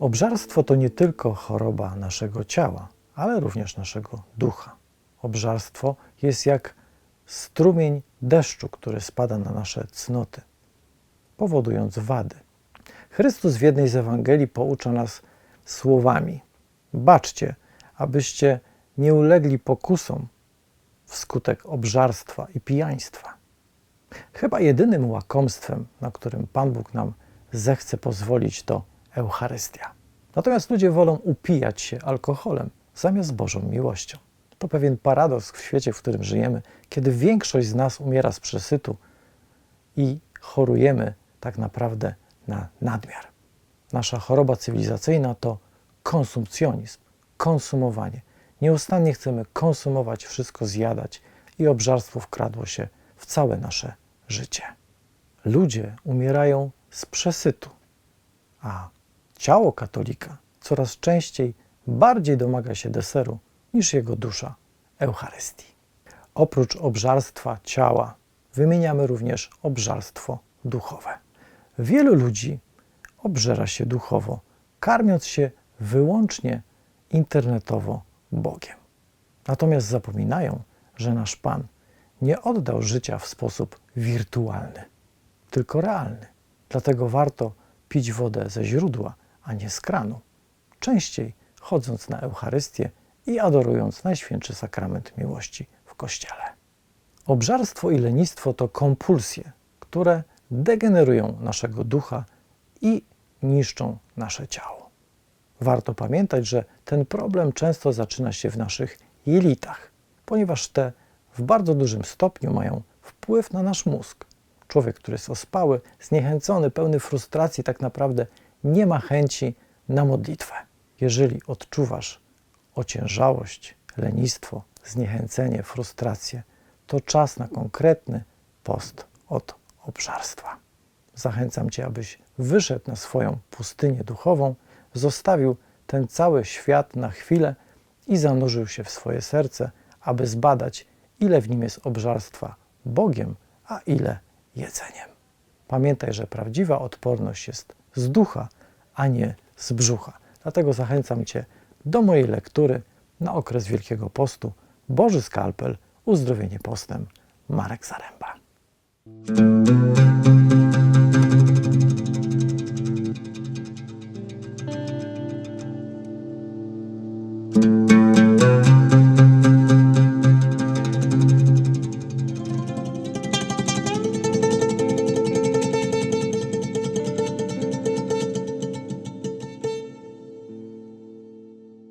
Obżarstwo to nie tylko choroba naszego ciała, ale również naszego ducha. Obżarstwo jest jak strumień deszczu, który spada na nasze cnoty, powodując wady. Chrystus w jednej z Ewangelii poucza nas słowami: Baczcie, abyście nie ulegli pokusom wskutek obżarstwa i pijaństwa. Chyba jedynym łakomstwem, na którym Pan Bóg nam zechce pozwolić, to Eucharystia. Natomiast ludzie wolą upijać się alkoholem zamiast Bożą miłością. To pewien paradoks w świecie, w którym żyjemy, kiedy większość z nas umiera z przesytu i chorujemy tak naprawdę na nadmiar. Nasza choroba cywilizacyjna to konsumpcjonizm, konsumowanie. Nieustannie chcemy konsumować, wszystko zjadać i obżarstwo wkradło się w całe nasze życie. Ludzie umierają z przesytu, a ciało katolika coraz częściej bardziej domaga się deseru niż jego dusza Eucharystii. Oprócz obżarstwa ciała wymieniamy również obżarstwo duchowe. Wielu ludzi obżera się duchowo, karmiąc się wyłącznie internetowo Bogiem. Natomiast zapominają, że nasz Pan nie oddał życia w sposób wirtualny, tylko realny. Dlatego warto pić wodę ze źródła, a nie z kranu. Częściej chodząc na Eucharystię i adorując Najświętszy Sakrament Miłości w Kościele. Obżarstwo i lenistwo to kompulsje, które degenerują naszego ducha i niszczą nasze ciało. Warto pamiętać, że ten problem często zaczyna się w naszych jelitach, ponieważ te w bardzo dużym stopniu mają wpływ na nasz mózg. Człowiek, który jest ospały, zniechęcony, pełny frustracji, tak naprawdę nie ma chęci na modlitwę. Jeżeli odczuwasz ociężałość, lenistwo, zniechęcenie, frustrację, to czas na konkretny post od obżarstwa. Zachęcam Cię, abyś wyszedł na swoją pustynię duchową, zostawił ten cały świat na chwilę i zanurzył się w swoje serce, aby zbadać, ile w nim jest obżarstwa Bogiem, a ile jedzeniem. Pamiętaj, że prawdziwa odporność jest z ducha, a nie z brzucha. Dlatego zachęcam Cię do mojej lektury na okres Wielkiego Postu Boży Skalpel, uzdrowienie postem Marek Zaręba.